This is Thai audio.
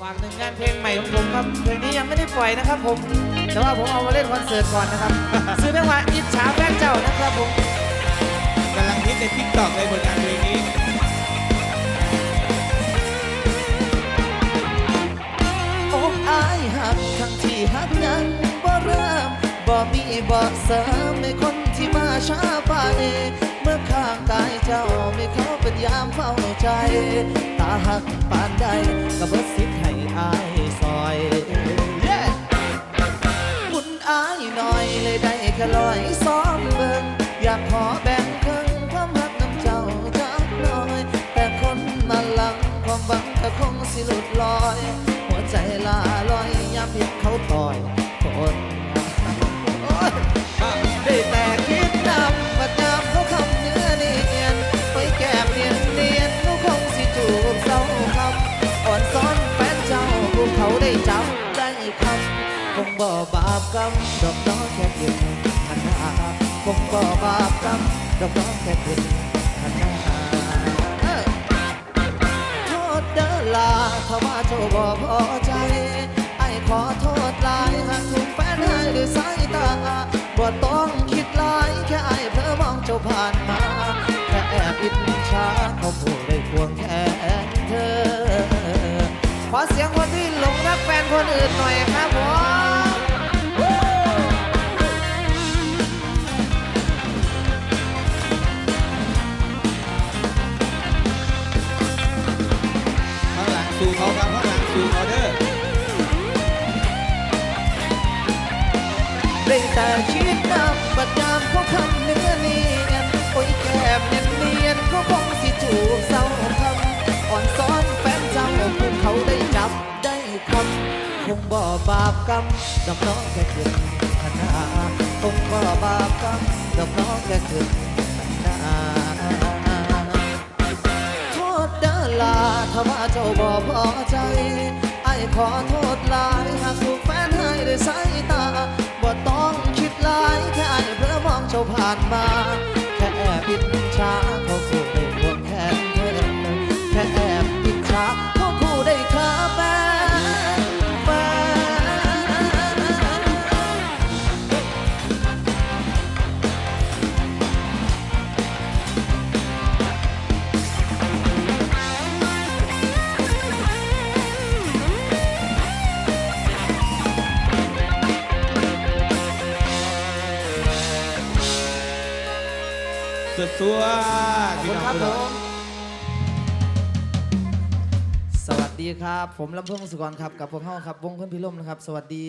ฝากหนึ่งงานเพลงใหม่ของผมครับ เพลงนี้ยังไม่ได้ปล่อยนะครับผม แต่ว่าผมเอามาเล่นคอนเสิร์ตก่อนนะครับ ซื้อเพลงว่าอิจฉาแฟนเจ้านะครับผมกำลังฮิตในทิกตอกเลยผลงานเพลงนี้โอ้อายหักทั้งที่หักยังบ่เริ่มบ่มีบ่เสริมในคนที่มาช้าไปเมื่อข้างกายเจ้ามีเขาเป็นยามเฝ้าใจ ตาหักปานใดก็เบิดสิทธิ์ ให้อายซอยบุญอายหน่อยเลยได้แค่ลอยซ้อมเบิ่งอยากขอแบ่งครึ่งความรักน้ำเจ้าจักหน่อย แต่คนมาหลังความหวังก็คงสิหลุดลอย หัวใจลาลอยยามเห็นเขาต่อย คำคงบ่บาปกรรมดอกน้องแค่เพียงหันหน้าคงบ่บาปกรรมดอกน้องแค่เพียงหันหน้าโทษเด้อลาถ้าว่าเจ้าบ่พอใจไอ้ขอโทษหลายหากถูกแฟนให้หรือสายตาบ่ต้อง ตื่นหน่อยครับผมข้างหลังสู่เขาครับข้างหลังสู่เขาเด้อได้แต่คิดนำบัดยามเขาคำเนื้อเนียนโอ้ยแก้มเนียนเนียนเขาคงสิจูบเศร้าคำอ่อนซ้อนแฟนเจ้าพวกเขาได้จับได้คำ คงบ่บาปกรรมดอกน้องแค่เกินขนาคงบ่บาปกรรมดอกน้องแค่เกินขนาโทษเด้อลาถ้าว่าเจ้าบ่พอใจไอ้ขอโทษลายหากถูกแฟนให้ด้วยสายตาบ่ต้องคิดหลายแค่ไอ้เพลอมองเจ้าผ่านมา สุดสัวขอบคุณครับผมสวัสดีครับ ผมลำเพิ่งสุกรครับกับพวกเฮาครับ วงเพื่อนพิลมนะครับ สวัสดี